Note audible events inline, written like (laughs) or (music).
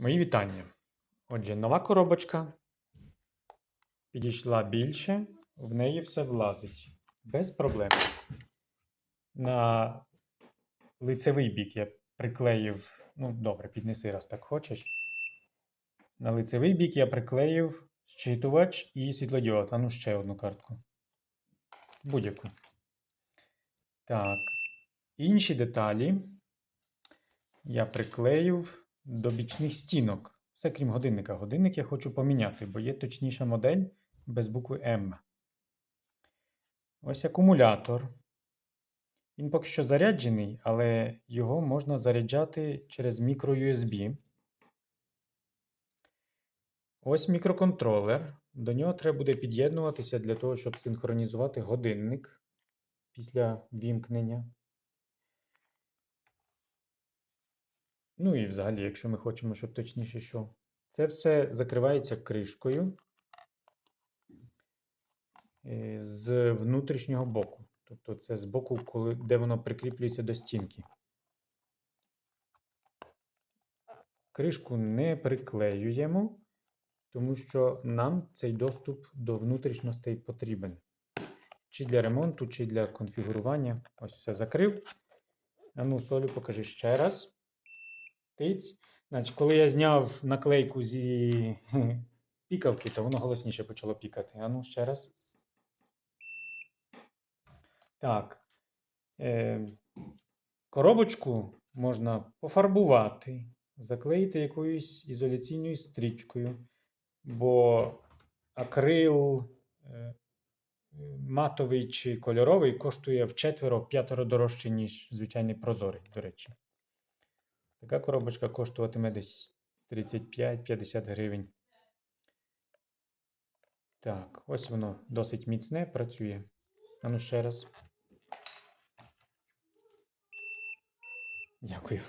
Мої вітання. Отже, нова коробочка підійшла більше, в неї все влазить. Без проблем. На лицевий бік я приклеїв. Ну, добре, піднеси, раз так хочеш. На лицевий бік я приклеїв щитувач і світлодіод. А ну ще одну картку. Будь-яку. Так. Інші деталі я приклеїв до бічних стінок. Все крім годинника. Годинник я хочу поміняти, бо є точніша модель без букви М. Ось акумулятор. Він поки що заряджений, але його можна заряджати через мікро-USB. Ось мікроконтролер. До нього треба буде під'єднуватися для того, щоб синхронізувати годинник після вімкнення. Ну і взагалі, якщо ми хочемо, щоб точніше що. Це все закривається кришкою е, з внутрішнього боку. Тобто це з боку, коли, де воно прикріплюється до стінки. Кришку не приклеюємо, тому що нам цей доступ до внутрішностей потрібен. Чи для ремонту, чи для конфігурування. Ось все закрив. А ну, солю, покажи ще раз. Тиць. Значить, коли я зняв наклейку зі (laughs) пікавки, то воно голосніше почало пікати. А ну, ще раз. Так. Е, коробочку можна пофарбувати, заклеїти якоюсь ізоляційною стрічкою, бо акрил е, матовий чи кольоровий коштує в п'ятеро дорожче, ніж звичайний прозорий, до речі. Така коробочка коштуватиме десь 35-50 гривень. Так, ось воно досить міцне, працює. А ну ще раз. Дякую.